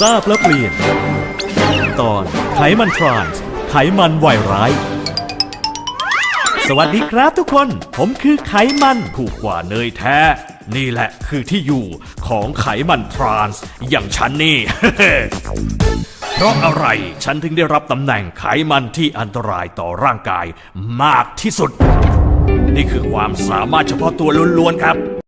ทราบแล้วเปลี่ยน ตอนไขมันทรานส์ไขมันวัยร้าย สวัสดีครับทุกคน ผมคือไขมันถูกกว่าเนยแท้ นี่แหละคือที่อยู่ของไขมันทรานส์อย่างฉันนี่ เพราะอะไรฉันถึงได้รับตำแหน่งไขมันที่อันตรายต่อร่างกายมากที่สุด นี่คือความสามารถเฉพาะตัวล้วนๆครับ